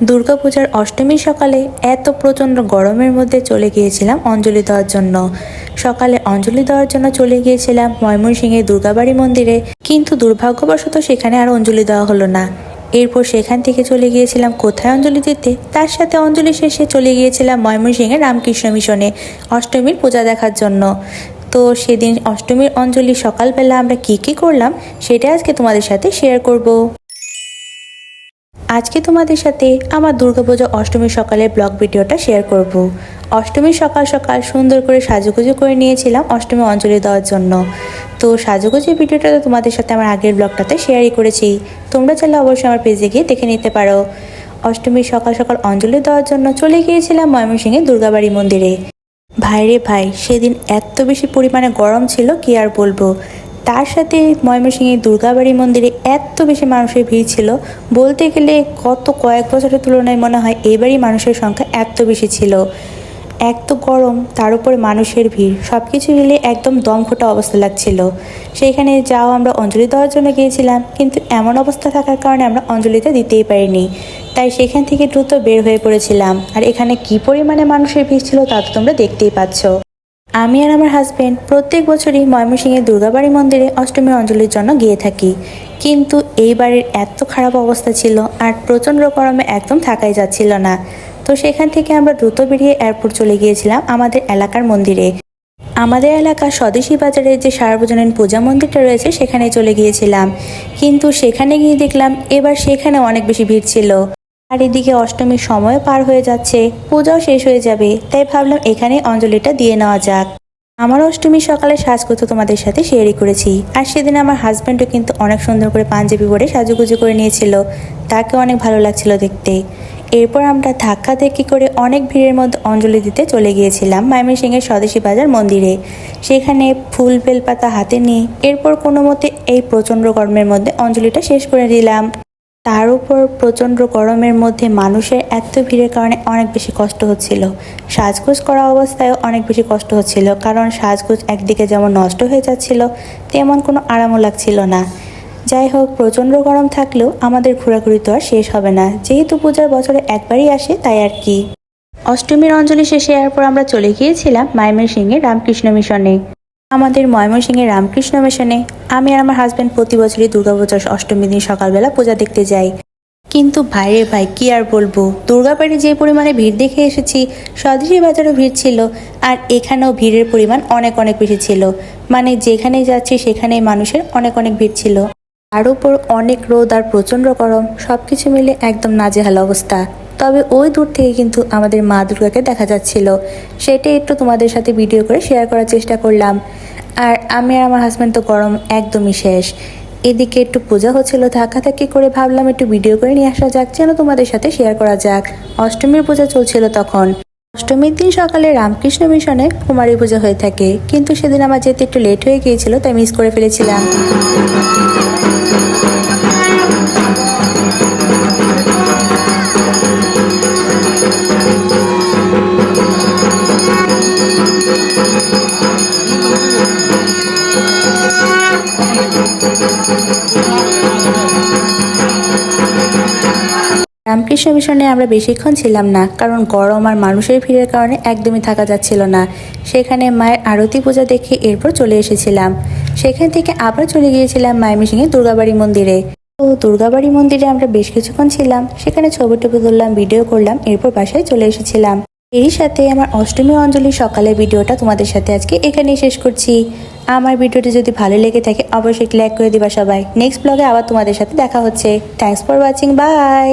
দুর্গাপূজার অষ্টমীর সকালে এত প্রচণ্ড গরমের মধ্যে চলে গিয়েছিলাম অঞ্জলি দেওয়ার জন্য। সকালে অঞ্জলি দেওয়ার জন্য চলে গিয়েছিলাম ময়মনসিংহের দুর্গাবাড়ি মন্দিরে। কিন্তু দুর্ভাগ্যবশত সেখানে আর অঞ্জলি দেওয়া হলো না। এরপর সেখান থেকে চলে গিয়েছিলাম কোথায় অঞ্জলি দিতে? তার সাথে অঞ্জলি শেষে চলে গিয়েছিলাম ময়মনসিংহের রামকৃষ্ণ মিশনে অষ্টমীর পূজা দেখার জন্য। তো সেদিন অষ্টমীর অঞ্জলি সকালবেলা আমরা কি কি করলাম সেটা আজকে তোমাদের সাথে শেয়ার করব। আজকে তোমাদের সাথে আমার দুর্গাপুজো অষ্টমীর সকালের ব্লগ ভিডিওটা শেয়ার করব। অষ্টমীর সকাল সকাল সুন্দর করে সাজুগুজু করে নিয়েছিলাম অষ্টমী অঞ্জলি দেওয়ার জন্য। তো সাজুগুজুর ভিডিওটা তো তোমাদের সাথে আমার আগের ব্লগটাতে শেয়ারই করেছি। তোমরা চাইলে অবশ্যই আমার পেজে গিয়ে দেখে নিতে পারো। অষ্টমীর সকাল সকাল অঞ্জলি দেওয়ার জন্য চলে গিয়েছিলাম ময়মনসিংহের দুর্গাবাড়ি মন্দিরে। ভাইরে ভাই, সেদিন এত বেশি পরিমাণে গরম ছিল, কি আর বলব? তার সাথে ময়মনসিংহের দুর্গাবাড়ি মন্দিরে এত বেশি মানুষের ভিড় ছিল, বলতে গেলে কত কয়েক বছরের তুলনায় মনে হয় এবারই মানুষের সংখ্যা এত বেশি ছিল। এক তো গরম, তার উপরে মানুষের ভিড় সব কিছু মিলে একদম দমঘোটা অবস্থা লাগছিল। সেইখানে যাও আমরা অঞ্জলি দেওয়ার জন্য গিয়েছিলাম, কিন্তু এমন অবস্থা থাকার কারণে আমরা অঞ্জলিটা দিতেই পারিনি। তাই সেখান থেকে দ্রুত বের হয়ে পড়েছিলাম। আর এখানে কি পরিমাণে মানুষের ভিড় ছিল তা তো তোমরা দেখতেই পাচ্ছ। আমি আর আমার হাজব্যান্ড প্রত্যেক বছরই ময়মনসিংহের দুর্গাবাড়ি মন্দিরে অষ্টমী অঞ্জলির জন্য গিয়ে থাকি। কিন্তু এইবারের এত খারাপ অবস্থা ছিল আর প্রচণ্ড গরমে একদম থাকাই যাচ্ছিল না। তো সেখান থেকে আমরা দ্রুত বেরিয়ে এয়ারপোর্ট চলে গিয়েছিলাম আমাদের এলাকার মন্দিরে। আমাদের এলাকার স্বদেশী বাজারে যে সার্বজনীন পূজা মন্দিরটা রয়েছে সেখানে চলে গিয়েছিলাম। কিন্তু সেখানে গিয়ে দেখলাম এবার সেখানে অনেক বেশি ভিড় ছিল। আর এদিকে অষ্টমীর সময় পার হয়ে যাচ্ছে। পূজাও শেষ হয়ে যাবে। তাই ভাবলাম এখানে অঞ্জলিটা দিয়ে নেওয়া যাক। আমার অষ্টমীর সকালে সাজগোজ তোমাদের সাথে শেয়ারই করেছি। আর সেদিন আমার হাজব্যান্ডও কিন্তু অনেক সুন্দর করে পাঞ্জাবি পরে সাজুগুজু করে নিয়েছিল। তাকে অনেক ভালো লাগছিল দেখতে। এরপর আমরা ধাক্কা দেখি করে অনেক ভিড়ের মধ্যে অঞ্জলি দিতে চলে গিয়েছিলাম ময়মনসিংহের স্বদেশী বাজার মন্দিরে। সেখানে ফুল বেলপাতা হাতে নিয়ে এরপর কোনো মতে এই প্রচণ্ড গরমের মধ্যে অঞ্জলিটা শেষ করে দিলাম। তার উপর প্রচণ্ড গরমের মধ্যে মানুষের এত ভিড়ের কারণে অনেক বেশি কষ্ট হচ্ছিল। সাজগোজ করা অবস্থায়ও অনেক বেশি কষ্ট হচ্ছিল, কারণ সাজগোজ একদিকে যেমন নষ্ট হয়ে যাচ্ছিল, তেমন কোনো আরামও লাগছিল না। যাই হোক, প্রচণ্ড গরম থাকলেও আমাদের ঘোরাঘুরি তো আর শেষ হবে না। যেহেতু পূজার বছরে একবারই আসে, তাই আর কি। অষ্টমীর অঞ্জলি শেষে এরপর আমরা চলে গিয়েছিলাম ময়মনসিংহের রামকৃষ্ণ মিশনে। আমাদের ময়মনসিংহের রামকৃষ্ণ মিশনে আমি আর আমার হাজব্যান্ড প্রতি বছরই দুর্গাপূজার অষ্টমী দিন সকালবেলা পূজা দেখতে যাই। কিন্তু ভাইরে ভাই, কি আর বলব? দুর্গাবাড়ি যে পরিমাণে ভিড় দেখে এসেছি, স্বদেশী বাজারও ভিড় ছিল, আর এখানেও ভিড়ের পরিমাণ অনেক অনেক বেশি ছিল। মানে যেখানে যাচ্ছি, সেখানেই মানুষের অনেক অনেক ভিড় ছিল। তার উপর অনেক রোদ আর প্রচণ্ড গরম সব কিছু মিলে একদম নাজেহাল অবস্থা। তবে ওই দূর থেকে কিন্তু আমাদের মা দুর্গাকে দেখা যাচ্ছিল। সেটাই একটু তোমাদের সাথে ভিডিও করে শেয়ার করার চেষ্টা করলাম। আর আমি আর আমার হাজব্যান্ড তো গরম একদমই শেষ। এদিকে একটু পূজা হচ্ছিল থাকাথাকি করে ভাবলাম একটু ভিডিও করে নিয়ে আসা যাক, যেন তোমাদের সাথে শেয়ার করা যাক। অষ্টমীর পূজা চলছিল তখন। অষ্টমীর দিন সকালে রামকৃষ্ণ মিশনে কুমারী পূজা হয়ে থাকে। কিন্তু সেদিন আমার যেতে একটু লেট হয়ে গিয়েছিল, তাই মিস করে ফেলেছিলাম। রামকৃষ্ণ মিশনে আমরা বেশিক্ষণ ছিলাম না, কারণ গরম আর মানুষের ভিড়ের কারণে একদমই থাকা যাচ্ছিল না। সেখানে মায়ের আরতি পূজা দেখে এরপর চলে এসেছিলাম। সেখান থেকে আবার চলে গিয়েছিলাম মায়ামিসিংহে দুর্গাবাড়ি মন্দিরে। তো দুর্গাবাড়ি মন্দিরে আমরা বেশ কিছুক্ষণ ছিলাম, সেখানে ছবি টবি তুললাম, ভিডিও করলাম, এরপর বাসায় চলে এসেছিলাম। এরই সাথে আমার অষ্টমী অঞ্জলি সকালের ভিডিওটা তোমাদের সাথে আজকে এখানেই শেষ করছি। আমার ভিডিওটি যদি ভালো লেগে থাকে, অবশ্যই লাইক করে দিবা সবাই। নেক্সট ব্লগে আবার তোমাদের সাথে দেখা হচ্ছে। Thanks for watching by